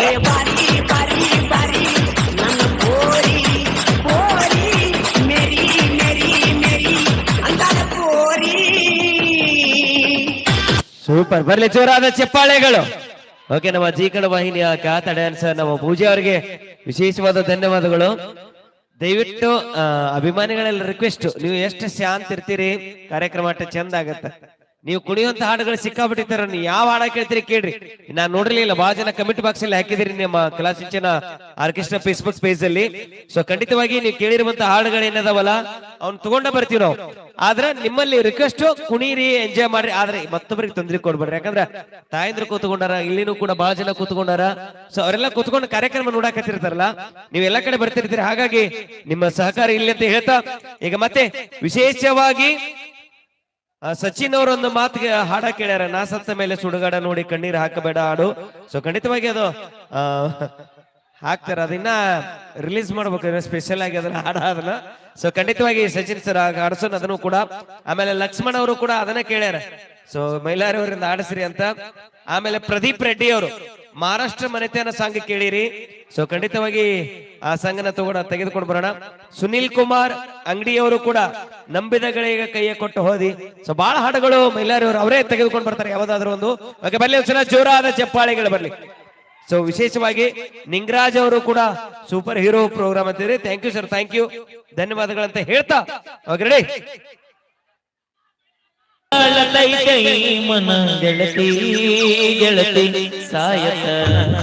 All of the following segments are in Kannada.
ఏ వారికి ಸೂಪರ್. ಬರ್ಲಿ, ಜೋರಾದ ಚಪ್ಪಾಳೆಗಳು. ಓಕೆ, ನಮ್ಮ ಜೀಕಣ ವಾಹಿನಿಯ ಖ್ಯಾತ ಡ್ಯಾನ್ಸರ್ ನಮ್ಮ ಪೂಜೆ ಅವರಿಗೆ ವಿಶೇಷವಾದ ಧನ್ಯವಾದಗಳು. ದಯವಿಟ್ಟು ಅಭಿಮಾನಿಗಳೆಲ್ಲ ರಿಕ್ವೆಸ್ಟ್ ನೀವು ಎಷ್ಟು ಶಾಂತ ಇರ್ತೀರಿ ಕಾರ್ಯಕ್ರಮ ಅಷ್ಟು ಚಂದ ಆಗತ್ತೆ. ನೀವು ಕುಣಿಯುವಂತ ಹಾಡುಗಳು ಸಿಕ್ಕಾಬಿಟ್ಟಿರ್ತಾರ ನೀವು ಯಾವ ಹಾಡ ಕೇಳ್ತೀರಿ ಕೇಳ್ರಿ. ನಾನ್ ನೋಡಿರ್ಲಿಲ್ಲ ಬಹಳ ಜನ ಕಮೆಂಟ್ ಬಾಕ್ಸ್ ಅಲ್ಲಿ ಹಾಕಿದಿರಿ ನಿಮ್ಮ ಇಂಚಿನ ಆರ್ಕೆಸ್ಟ್ರಾ ಫೇಸ್ಬುಕ್ ಪೇಜ್ ಅಲ್ಲಿ. ಸೊ ಖಂಡಿತವಾಗಿ ನೀವು ಕೇಳಿರುವಂತ ಹಾಡುಗಳು ಏನದಾವಲ್ಲ, ಅವ್ನ್ ತಗೊಂಡ ಬರ್ತೀವಿ ನಾವು. ಆದ್ರೆ ನಿಮ್ಮಲ್ಲಿ ರಿಕ್ವೆಸ್ಟ್ ಕುಣೀರಿ ಎಂಜಾಯ್ ಮಾಡ್ರಿ. ಆದ್ರೆ ಮತ್ತೊಬ್ಬರಿಗೆ ತೊಂದರೆ ಕೊಡ್ಬೇಡ್ರಿ. ಯಾಕಂದ್ರೆ ತಾಯಂದ್ರ ಕೂತ್ಕೊಂಡಾರ, ಇಲ್ಲಿನೂ ಕೂಡ ಬಹಳ ಜನ ಕೂತ್ಕೊಂಡಾರ. ಸೊ ಅವರೆಲ್ಲ ಕೂತ್ಕೊಂಡು ಕಾರ್ಯಕ್ರಮ ನೋಡಾಕತ್ತಿರ್ತಾರಲ್ಲ, ನೀವು ಎಲ್ಲಾ ಕಡೆ ಬರ್ತಿರ್ತೀರಿ. ಹಾಗಾಗಿ ನಿಮ್ಮ ಸಹಕಾರ ಇಲ್ಲಿ ಅಂತ ಹೇಳ್ತಾ, ಈಗ ಮತ್ತೆ ವಿಶೇಷವಾಗಿ ಸಚಿನ್ ಅವರು ಒಂದು ಮಾತಿಗೆ ಹಾಡ ಕೇಳ್ಯಾರ. ನಾ ಸತ್ತ ಮೇಲೆ ಸುಡುಗಾಡ ನೋಡಿ ಕಣ್ಣೀರ್ ಹಾಕಬೇಡ ಹಾಡು. ಸೊ ಖಂಡಿತವಾಗಿ ಅದು ಹಾಕ್ತಾರ. ಅದನ್ನ ರಿಲೀಸ್ ಮಾಡ್ಬೇಕು ಸ್ಪೆಷಲ್ ಆಗಿ ಅದನ್ನ ಹಾಡ ಅದನ್ನ. ಸೊ ಖಂಡಿತವಾಗಿ ಸಚಿನ್ ಸರ್ ಹಾಡ್ಸೋನ್ ಅದನ್ನು ಕೂಡ, ಆಮೇಲೆ ಲಕ್ಷ್ಮಣ್ ಅವರು ಕೂಡ ಅದನ್ನ ಕೇಳ್ಯಾರ. ಸೊ ಮೈಲಾರಿ ಅವರಿಂದ ಆಡಿಸ್ರಿ ಅಂತ. ಆಮೇಲೆ ಪ್ರದೀಪ್ ರೆಡ್ಡಿ ಅವರು. ಮಹಾರಾಷ್ಟ್ರ ಮನೆತನ ಸಾಂಗ್ ಕೇಳಿರಿ. ಸೊ ಖಂಡಿತವಾಗಿ ಆ ಸಂಘನ ತಗೊಂಡ ತೆಗೆದುಕೊಂಡು ಬರೋಣ. ಸುನಿಲ್ ಕುಮಾರ್ ಅಂಗಡಿಯವರು ಕೂಡ ನಂಬಿದಗಳಿಗೆ ಕೈಯ ಕೊಟ್ಟು ಹೋದಿ. ಸೊ ಬಹಳ ಹಾಡುಗಳು ಮಹಿಳೆಯರವರು ಅವರೇ ತೆಗೆದುಕೊಂಡು ಬರ್ತಾರೆ. ಯಾವ್ದಾದ್ರು ಒಂದು. ಓಕೆ ಬರ್ಲಿ ಒಂದ್ಸಲ. ಜೋರಾದ ಚಪ್ಪಾಳೆಗಳು ಬರ್ಲಿ. ಸೊ ವಿಶೇಷವಾಗಿ ನಿಂಗರಾಜ್ ಅವರು ಕೂಡ super hero program ಅಂತಿದ್ರಿ. Thank you sir thank you ಧನ್ಯವಾದಗಳಂತ ಹೇಳ್ತಾ. ಓಕೆ ರೆಡಿ ತಾಳತೈತೆ ಈ ಮನ ಗೆಳತಿ ಗೆಳತಿ ಸಾಯತನ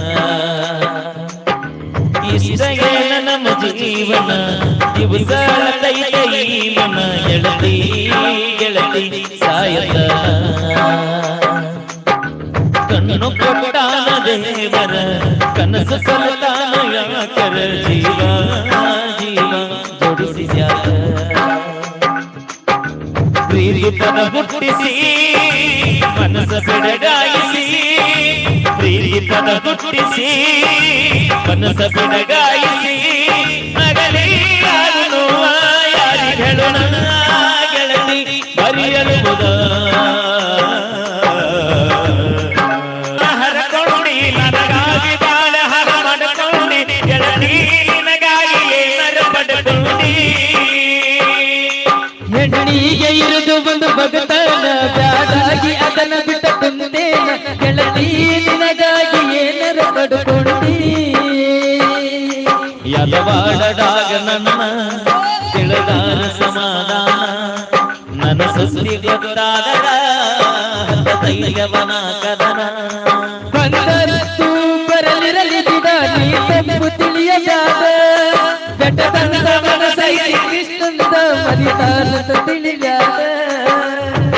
ಇಷ್ಟಗೇನ ನಮ್ಮ ಜೀವನ ದಿವಸತೈತೆ ಈ ಮನ ಗೆಳತಿ ಗೆಳತಿ ಸಾಯತನ ಕಣ್ಣು ಕೊಟ್ಟಾನ ದೇವರ ಕನಸು ಸಲತಾನ ಯಾಕರ ಜೀವ ಜೀವ ಪ್ರೀತಿ ಪದ ಹುಟ್ಟಿಸಿ ಮನಸ್ಸ ಬೆಳಗಾಯಿಸಿ ಪ್ರೀತಿ ಪದ ಹುಟ್ಟಿಸಿ ಮನಸ್ಸ ಬಿಡಗಾಯಿಸಿ. ಯದವಾಡದಾಗ ನನ್ನ ತಿಳಿದಾರ ಸಮಾಧಾನ. ನನ್ನ ಸುಸ್ತಿ ಗೊತ್ತಾದರ ಧೈರ್ಯವನ ಕದನ. ಬಂದರತ್ತು ಬರಲಿರಲಿ ನೀ ತಪ್ಪು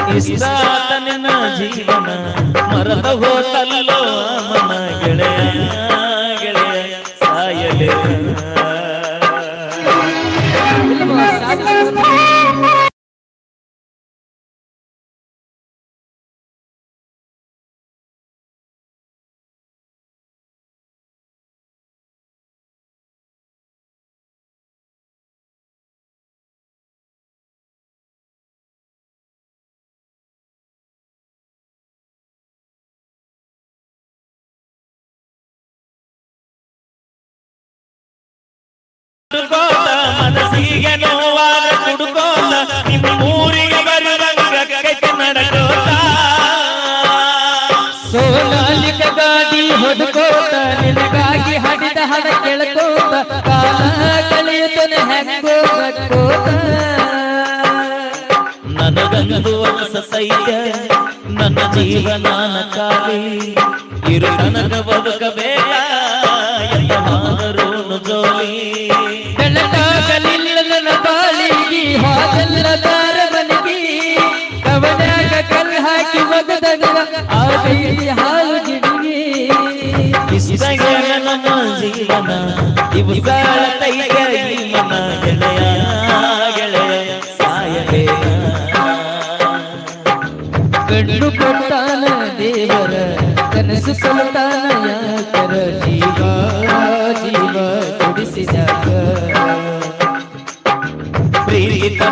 ಕೃಷ್ಣಂದ ಜೀವನ ಮರದ ಹೋತಲ್ಲೋ ಮನ ಗೆಳೆಯ ಸೋನಾಲಿಕ ಗಾಡಿ ಹೊಡ್ಕೋತ ನಿನಗಾಗಿ ಹಾಡಿದ ಹಾಡ ಕೇಳ್ಕೋತ ಕಾಲ ಕಳೆಯುತ್ತನ ಹೆಂಗೋ ಬಗ್ಗೋತ ನನಗಂದು ಅನಸೈತ ನನ್ನ ಜೀವನಾನ ಕಾಲಿ ಇರು ನನಗ ಬದುಕಬೇಕ ಆ ಕೈಲಿ ಹಾಲು ಗಿಡಿಗಿ ಇಷ್ಟಗೆ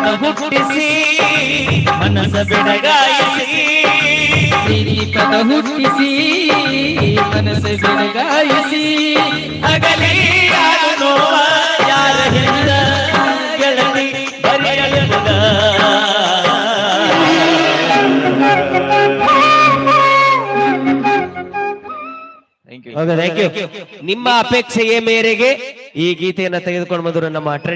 ನಮ್ಮ ಹುಟ್ಟಿಸಿ ಮನಸ ಬೆಳಗಾಯಿಸಿ ಪ್ರೀತಿಪದ ಹುಟ್ಟಿಸಿ ಮನಸ್ಸು ಬೆಳಗಾಯಿಸಿ ಅಗಲಿ ನೋವ ಯಾರ ಹಿಂದ ಗೆಳತಿ ನಿಮ್ಮ ಅಪೇಕ್ಷೆಯ ಮೇರೆಗೆ ಈ ಗೀತೆಯನ್ನ ತೆಗೆದುಕೊಂಡು ಬಂದರು ನಮ್ಮ ಟ್ರೆಂಡ್